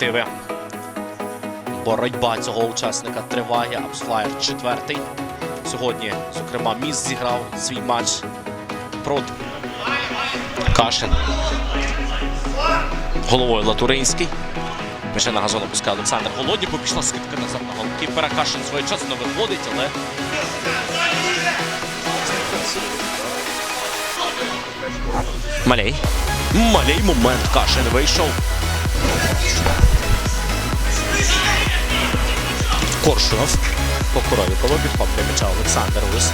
колективи. Боротьба цього учасника триває. Апсфлаєр четвертий. Сьогодні, зокрема, міст зіграв свій матч проти Кашин. Головою Латуринський. Вже на газон опускає Олександр Голодніков. Пішла скидка назад на голкіпера. Кашин своєчасно виходить, але Малей. Малей момент. Кашин вийшов. Коршунов. По Коровікову підхоплює м'яча Олександр Ус.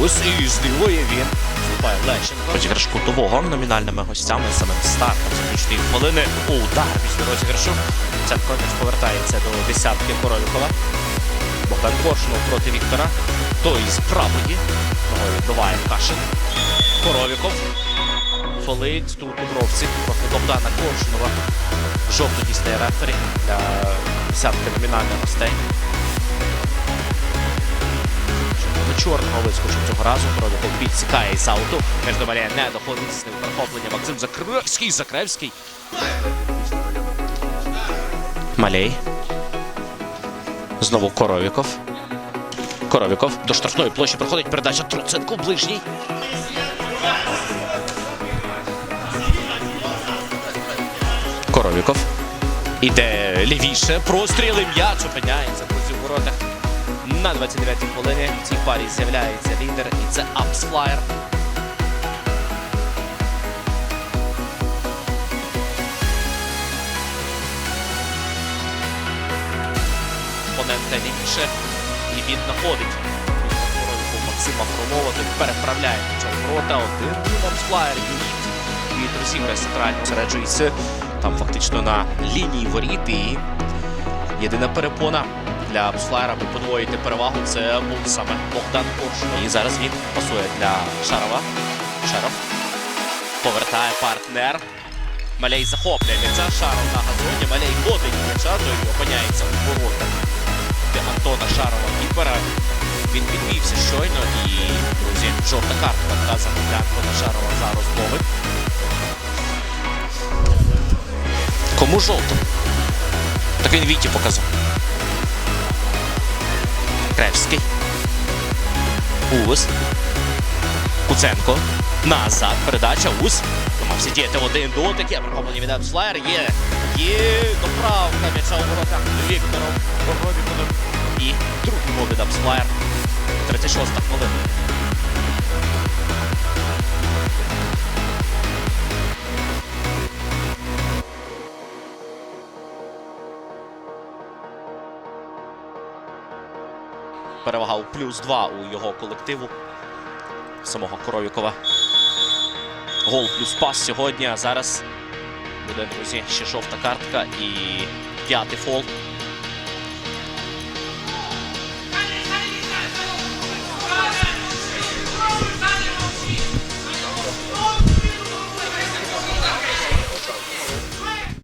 Ус і здивує він. Вступає Лещенко. Розіграш кутового номінальними гостями самим стартом заключної хвилини. Удар після розіграшу. Центко м'яч повертається до десятки Коровікова. Богдан Коршунов проти Віктора. Той з правої. Ногою відбиває Кашин. Коровіков. Фолить тут у бровці проти Богдана Коршунова. Жовто дістає рефері для десятки номінальних гостей. До чорного вискочив цього разу. Коровіков підсікає із ауту. Між Марія не доходить з ним перехоплення. Максим Закревський. Закревський. Малей. Знову Коровіков. Коровіков до штрафної площі проходить передача Труценко ближній. Коровіков. Іде лівіше. Простріли м'яч опиняється проти воротах. На 29-й хвилині в цій парі з'являється лідер, і це Апсфлаєр. Опонента лівіше. І він знаходить Максима Фролова. Той переправляє ворота. Один Апсфлаєр. Від російської центральної зосереджується там фактично на лінії воріт. І єдина перепона для Апсфлаєра, аби подвоїти перевагу, це був саме Богдан Коршунов. І зараз він пасує для Шарова. Шаров повертає партнер. Малей захоплює м'яча. Шаров на газоні. Малей водить м'яча, той опиняється у воротах для Антона Шарова кіпера. Він підвівся щойно і, друзі, жовта картка вказана для Антона Шарова за розмови. Кому жовто? Так він Віті показав. Кревський. Ус. Куценко. Назад. Передача. Ус. Намагався діяти один дотик. Є прихоплення від Апсфлаєр. Є. Є доправка м'яча у воротах Віктором Боровіковим. І другий від Апсфлаєр. 36 хвилина. Перевага у плюс 2 у його колективу. Самого Коровікова. Гол плюс пас сьогодні. А зараз буде, друзі, ще жовта картка і п'ятий фол